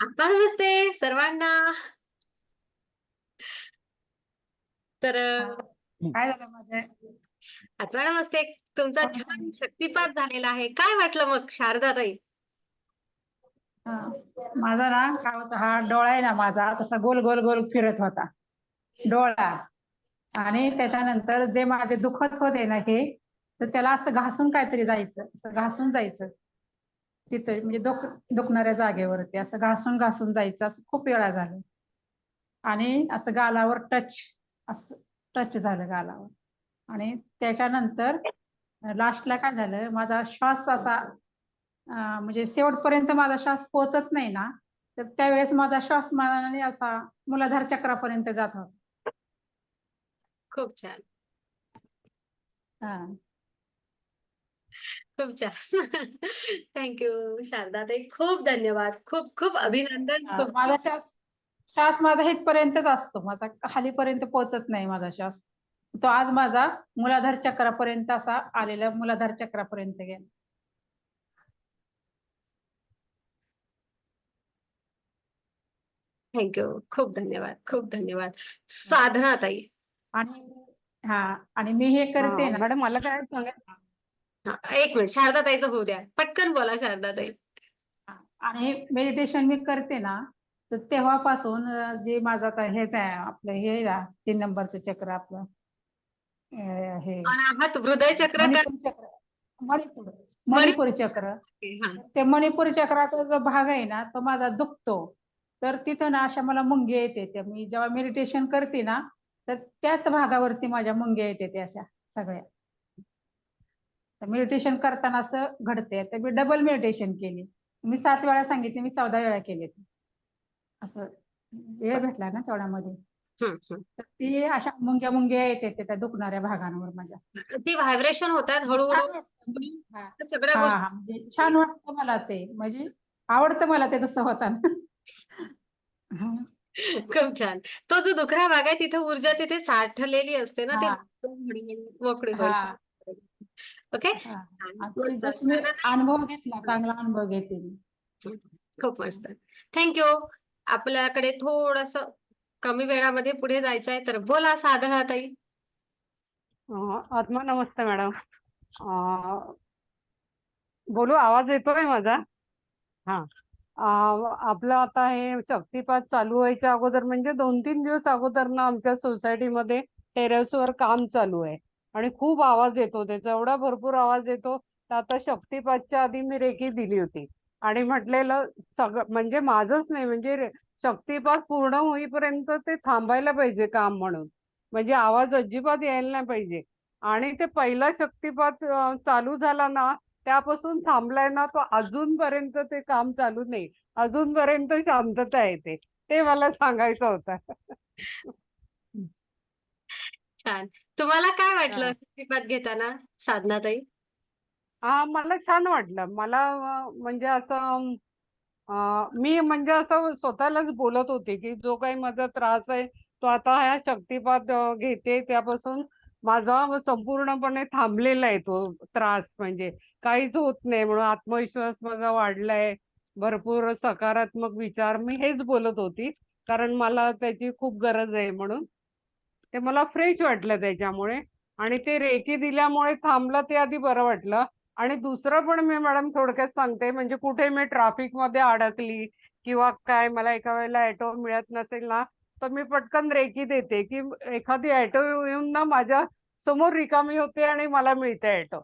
आत्मा नमस्ते सर्वांना. तर काय झालं माझे? आत्मा नमस्ते तुमचा छान? शक्तिपात झालेला आहे. काय वाटलं मग शारदाताई? माझा ना काय होतं हा डोळा आहे ना माझा तसा गोल गोल गोल फिरत होता. डोळा. आणि त्याच्यानंतर जे माझे दुखत होते ना हे तर त्याला असं घासून काहीतरी जायचं असं घासून जायचं. तिथं म्हणजे दुख दुखणाऱ्या जागेवरती असं घासून घासून जायचं असं खूप वेळा झालं. आणि असं गालावर टच असं टच झालं गालावर. आणि त्याच्यानंतर लास्टला काय झालं माझा श्वास असा म्हणजे शेवटपर्यंत माझा श्वास पोचत नाही ना तर त्यावेळेस माझा श्वास मनाने असा मूलाधार चक्रापर्यंत जात होता. खूप छान. हा. खूप छान. थँक्यू शारदाताई. खूप धन्यवाद. खूप खूप अभिनंदन. खूप माझा श्वास श्वास माझा इथपर्यंतच असतो. माझा खालीपर्यंत पोचत नाही माझा श्वास. तो आज माझा मूलाधार चक्रापर्यंत असा आलेला मूलाधार चक्रापर्यंत गेला. थँक्यू खूप धन्यवाद. खूप धन्यवाद. साधनाताई आणि हा आणि मी हे करते ना. मॅडम मला काय सांगायचं? एक मिनिट शारदाताईचं होऊ द्या. पटकन बोला शारदाताई आणि मेडिटेशन मी करते ना तर तेव्हापासून जे माझं आता हेच आहे आपलं हे आहे ना तीन नंबरचं चक्र आपलं. अं, हे. अनाहत हृदय चक्र मणिपूर चक्र. मणिपूर मणिपूर चक्र. हा. ते मणिपूर चक्राचा जो भाग आहे ना तो माझा दुखतो. तर तिथं ना अशा मला मुंग्या येते त्या. मी जेव्हा मेडिटेशन करते ना तर त्याच भागावरती माझ्या मुंग्या येते त्या अशा सगळ्या. मेडिटेशन करताना असं घडते तर मी डबल मेडिटेशन केली. मी सात वेळा सांगितले मी चौदा वेळा केले असं वेळ भेटला ना तेवढ्यामध्ये. हम्म, हम्म. तर ती अशा मुंग्या मुंग्या येते त्या दुखणाऱ्या भागांवर माझ्या. ती व्हायब्रेशन होतात हळूहळू. सगळ्या म्हणजे छान वाटतं मला ते. म्हणजे आवडतं मला ते तसं होताना. खूप छान. तो जो दुखरा भाग आहे तिथे ऊर्जा तिथे साठलेली असते ना ते मोकळी ओके अनुभव घेतला चांगला अनुभव घेते मी. खूप मस्त. थँक्यू आपल्याकडे थोडस कमी वेळामध्ये पुढे जायचं आहे तर बोला साधना ताई. आत्मा नमस्ते मॅडम. बोलू आवाज येतोय माझा? हा. आपलं आता हे शक्तिपात चालू व्हायच्या अगोदर म्हणजे दोन तीन दिवस अगोदर ना आमच्या सोसायटीमध्ये टेरेसवर काम चालू आहे. आणि खूप आवाज येतो त्याचा. एवढा भरपूर आवाज येतो. तर आता शक्तिपातच्या आधी मी रेखी दिली होती. आणि म्हटलेलं सगळं म्हणजे माझंच नाही म्हणजे शक्तिपात पूर्ण होईपर्यंत ते थांबायला पाहिजे काम म्हणून. म्हणजे आवाज अजिबात यायला नाही पाहिजे. आणि ते पहिला शक्तिपात चालू झाला ना त्यापासून थांबलाय ना तो अजूनपर्यंत ते काम चालू नाही. अजूनपर्यंत शांतता येते. ते मला सांगायचं होतं. छान. तुम्हाला काय वाटलं हा. घेताना? साधना ताई हा मला छान वाटलं. मला अं, म्हणजे असं अं, मी म्हणजे असं स्वतःलाच बोलत होते की जो काही माझा त्रास आहे तो आता ह्या शक्तिपात अं, घेते त्यापासून माझा संपूर्णपणे थांबलेला आहे तो त्रास. म्हणजे काहीच होत नाही म्हणून आत्मविश्वास माझा वाढलाय. भरपूर सकारात्मक विचार. मी हेच बोलत होती. कारण मला त्याची खूप गरज आहे म्हणून. ते मला फ्रेश वाटलं त्याच्यामुळे. आणि ते रेकी दिल्यामुळे थांबलं ते आधी बरं वाटलं. आणि दुसरं पण मी मॅडम थोडक्यात सांगते म्हणजे कुठे मी ट्रॅफिकमध्ये अडकली किंवा काय मला एका वेळेला ॲटो मिळत नसेल ना तर मी पटकन रेकी देते की एखादी ऍटो येऊन ना माझ्यासमोर रिकामी होते आणि मला मिळते ॲटो.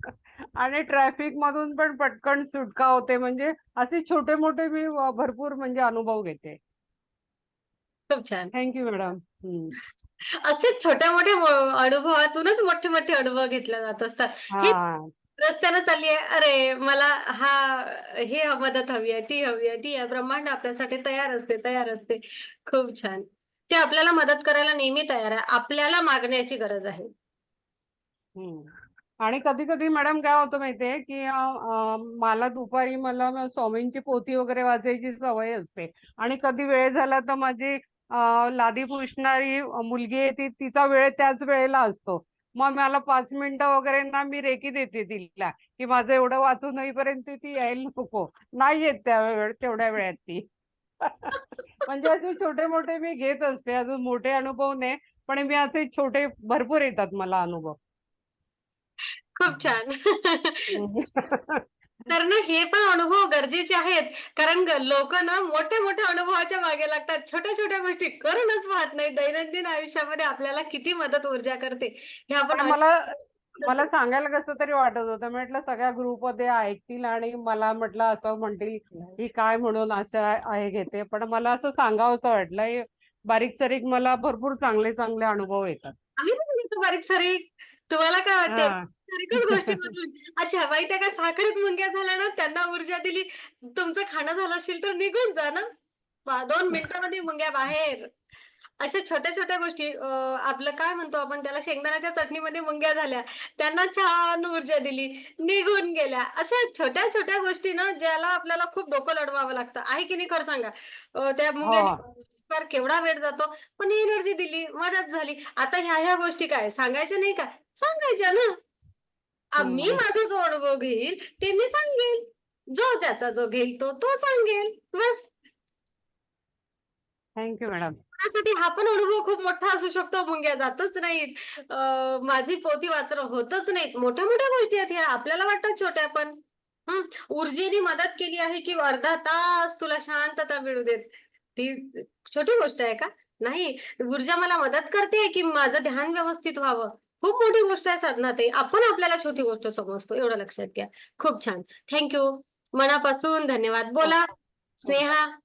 आणि ट्रॅफिक मधून पण पटकन सुटका होते म्हणजे असे छोटे मोठे मी भरपूर म्हणजे अनुभव घेते. खूप छान. Thank you madam. हम्म. असेच छोट्या मोठ्या मो- अनुभवातूनच मोठे मोठे अनुभव घेतले जात असतात. हे. हा रस्त्यानं चालली आहे. अरे मला हा हे मदत हवी आहे ती हवी आहे ती आहे ब्रह्मांड आपल्यासाठी तयार असते तयार असते. खूप छान. ते आपल्याला मदत करायला नेहमी तयार आहे. आपल्याला मागण्याची गरज आहे. हम्म. आणि कधी कधी मॅडम काय होतं माहितीये की अं, अं, मला दुपारी मला म- स्वामींची पोथी वगैरे वाचायची सवय असते. आणि कधी वेळ झाला तर माझी लादी पुसणारी मुलगी आहे ती तिचा वेळ त्याच वेळेला असतो. मग मला पाच मिनिटं वगैरे ना मी रेकी देते तिला की माझं एवढं वाचून होईपर्यंत ती यायला नको. नाही येत त्या वेळ तेवढ्या वेळात ती. म्हणजे असे छोटे मोठे मी घेत असते अजून मोठे अनुभव नाही पण मी असे छोटे भरपूर येतात मला अनुभव. खूप छान. तर ना हे पण अनुभव गरजेचे आहेत. कारण लोक ना मोठ्या मोठ्या अनुभवाच्या मागे लागतात. छोट्या छोट्या गोष्टी करूनच पाहत नाही दैनंदिन आयुष्यामध्ये आपल्याला किती मदत ऊर्जा करते. हे आपण पण मला मला सांगायला कसं तरी वाटत होतं. म्हटलं सगळ्या ग्रुपमध्ये ऐकतील आणि मला म्हटलं असं म्हणतील ही काय म्हणून असं आहे घेते. पण मला असं सांगावंसं वाटलं हे बारीक सारीक मला भरपूर चांगले चांगले अनुभव येतात. आम्ही पण घेतो बारीक सारीक तुम्हाला काय वाटते हा. सारखीच गोष्टीमधून. अच्छा माहितीये का? साखरेत मुंग्या झाल्या ना त्यांना ऊर्जा दिली. तुमचं खाणं झालं असेल तर निघून जा ना. दोन मिनिटांमध्ये मुंग्या बाहेर. अशा छोट्या छोट्या गोष्टी आपलं काय म्हणतो आपण त्याला शेंगदाण्याच्या चटणीमध्ये मुंग्या झाल्या त्यांना छान ऊर्जा दिली निघून गेल्या. अशा छोट्या छोट्या गोष्टी ना ज्याला आपल्याला खूप डोकं लढवावं लागतं. आहे की नाही खरं सांगा? त्या मुंग्याने फार केवढा वेळ जातो पण एनर्जी दिली मदत झाली. आता ह्या ह्या गोष्टी काय? सांगायच्या नाही का? सांगायच्या ना. मी. माझा जो अनुभव घेईल ते मी सांगेल. जो ज्याचा जो घेईल तो तो सांगेल. बस. थँक्यू मॅडम त्यासाठी हा पण अनुभव खूप मोठा असू शकतो मुंग्या. जातच नाहीत अं, माझी पोती वाचणं होतच नाहीत मोठ्या मोठ्या गोष्टी आहेत ह्या. आपल्याला वाटतात छोट्या पण. हं? ऊर्जेने मदत केली आहे की अर्धा तास तुला शांतता मिळू देत? ती छोटी गोष्ट आहे का? नाही. ऊर्जा मला मदत करते की माझं ध्यान व्यवस्थित व्हावं? खूप मोठी गोष्ट आहे साधना ते आपण आपल्याला छोटी गोष्ट समजतो. एवढं लक्षात घ्या. खूप छान. थँक्यू मनापासून धन्यवाद. बोला. स्नेहा.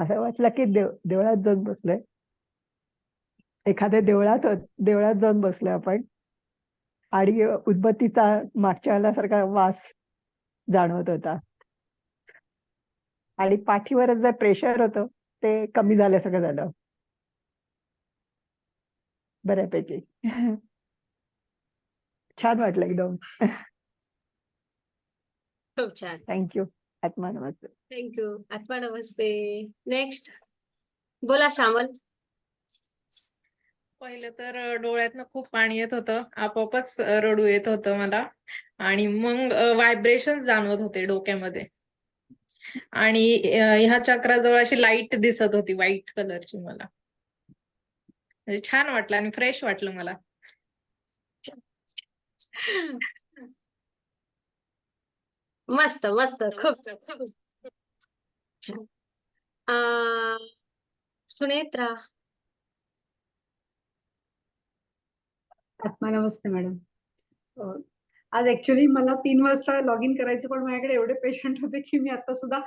असं वाटलं की देव देवळात जाऊन बसलोय. एखाद्या देवळात देवळात जाऊन बसलोय आपण. आणि उदबत्तीचा मागच्या वेळेसारखा वास जाणवत होता. आणि पाठीवर जे प्रेशर होतं ते कमी झाल्यासारखं झालं. बऱ्यापैकी. छान वाटलं एकदम. खूप छान. थँक्यू आत्मा नमस्ते थँक्यू आत्मा नमस्ते नेक्स्ट बोला श्यामल. पहिलं तर डोळ्यातनं खूप पाणी येत होतं. आपोआपच रडू येत होतं मला. आणि मग व्हायब्रेशन जाणवत होते डोक्यामध्ये. आणि ह्या चक्राजवळ अशी लाइट दिसत होती व्हाईट कलरची मला. म्हणजे छान वाटलं आणि फ्रेश वाटलं मला. मस्त मस्त खूप. सुनेत्रा. आत्मा नमस्ते मॅडम. आज ऍक्च्युली मला तीन वाजता लॉग इन करायचं पण माझ्याकडे एवढे पेशंट होते की मी आता सुद्धा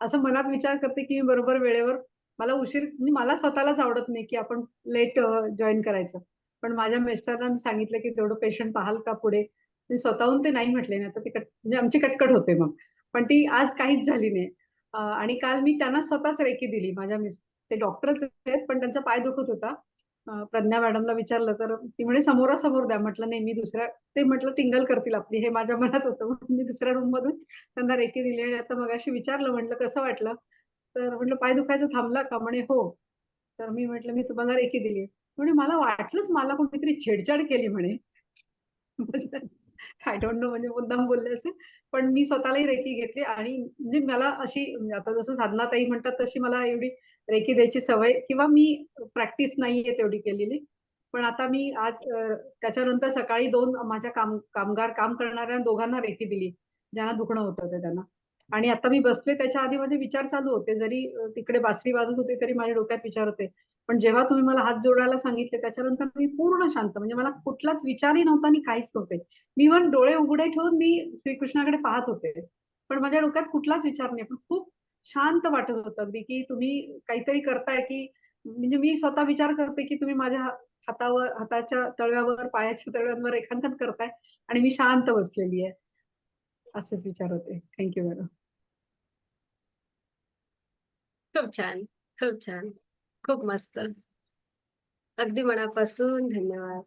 असं मनात विचार करते की मी बरोबर वेळेवर मला उशीर म्हणजे मला स्वतःलाच आवडत नाही की आपण लेट जॉईन करायचं. पण माझ्या मिस्टरांना मी सांगितलं की तेवढं पेशंट पाहाल का पुढे? स्वतःहून ते नाही म्हटले नाही तर ते कट म्हणजे आमची कटकट होते मग. पण ती आज काहीच झाली नाही. आणि काल मी त्यांना स्वतःच रेकी दिली. माझ्या मिस ते डॉक्टरच आहेत पण त्यांचा पाय दुखत होता. प्रज्ञा मॅडमला विचारलं तर ती म्हणे समोरासमोर द्या. म्हटलं नाही मी दुसऱ्या ते म्हटलं टिंगल करतील आपली. हे माझ्या मनात होतं. मी दुसऱ्या रूम मधून त्यांना रेकी दिली. आणि आता मगाशी विचारलं म्हटलं कसं वाटलं? तर म्हटलं पाय दुखायचं थांबला का? म्हणे हो. तर मी म्हटलं मी तुम्हाला रेकी दिली. म्हणे मला वाटलंच मला कोणीतरी छेडछाड केली. म्हणे. आय डोंट नो म्हणजे मुद्दाम बोलले असेल पण मी स्वतःलाही रेकी घेतली आणि म्हणजे मला अशी आता जसं साधनाताई म्हणतात तशी मला एवढी रेकी द्यायची सवय किंवा मी प्रॅक्टिस नाहीये तेवढी केलेली. पण आता मी आज त्याच्यानंतर सकाळी दोन माझ्या काम कामगार काम करणाऱ्या दोघांना रेकी दिली ज्यांना दुखणं होतं ते त्यांना. आणि आता मी बसले त्याच्या आधी माझे विचार चालू होते. जरी तिकडे बासरी वाजत होते तरी माझ्या डोक्यात विचार होते. पण जेव्हा तुम्ही मला हात जोडायला सांगितले त्याच्यानंतर मी पूर्ण शांत म्हणजे मला कुठलाच विचारही नव्हता आणि काहीच नव्हते. मी इव्हन डोळे उघडे ठेवून मी श्रीकृष्णाकडे पाहत होते. पण माझ्या डोक्यात कुठलाच विचार नाही पण खूप शांत वाटत होतं अगदी की तुम्ही काहीतरी करताय की म्हणजे मी स्वतः विचार करते की तुम्ही माझ्या हातावर हाताच्या तळव्यावर पायाच्या तळव्यांवर रेखांकन करताय आणि मी शांत बसलेली आहे. असेच विचार होते. थँक्यू मॅडम खूप छान खूप छान. खूप मस्त. अगदी मनापासून धन्यवाद.